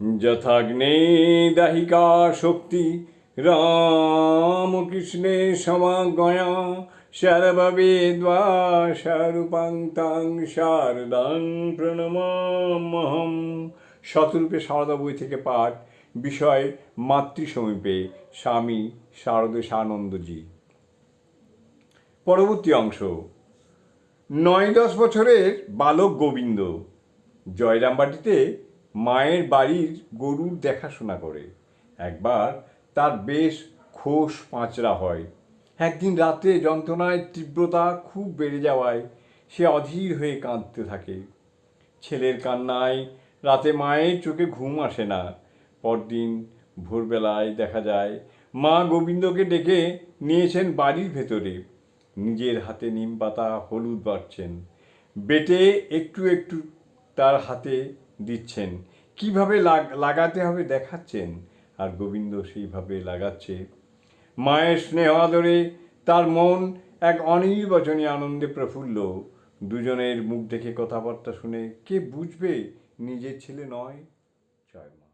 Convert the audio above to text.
যথাগ্নে দাহিকা শক্তি, রামকৃষ্ণে সমাগয়া সর্ববেদ্বা স্বরূপাং তাং শারদাং প্রণমামহম শতরূপে সারদা বই থেকে পাঠ, বিষয় মাতৃ সমীপে স্বামী শারদেশানন্দজি। পরবর্তী অংশ। নয় দশ বছরের বালক গোবিন্দ। জয়রামবাটিতে মায়ের বাড়ির গরুর দেখাশোনা করে। একবার তার বেশ খোস পাঁচরা হয়। একদিন রাতে যন্ত্রণায় তীব্রতা খুব বেড়ে যাওয়ায় সে অধীর হয়ে কাঁদতে থাকে। ছেলের কান্নায় রাতে মায়ের চোখে ঘুম আসে না। পরদিন ভোরবেলায় দেখা যায়, মা গোবিন্দকে ডেকে নিয়েছেন বাড়ির ভেতরে। নিজের হাতে নিম পাতা হলুদ বাড়ছেন বেটে একটু একটু তার হাতে দিচ্ছেন। কীভাবে লাগ- লাগাতে হবে দেখাচ্ছেন? আর গোবিন্দ সেইভাবে লাগাচ্ছে। মায়ের স্নেহ আদরে তার মন এক অনির্বাচনী আনন্দে প্রফুল্ল। দুজনের মুখ দেখে কথাবার্তা শুনে কে বুঝবে? নিজের ছেলে নয়। জয় মা।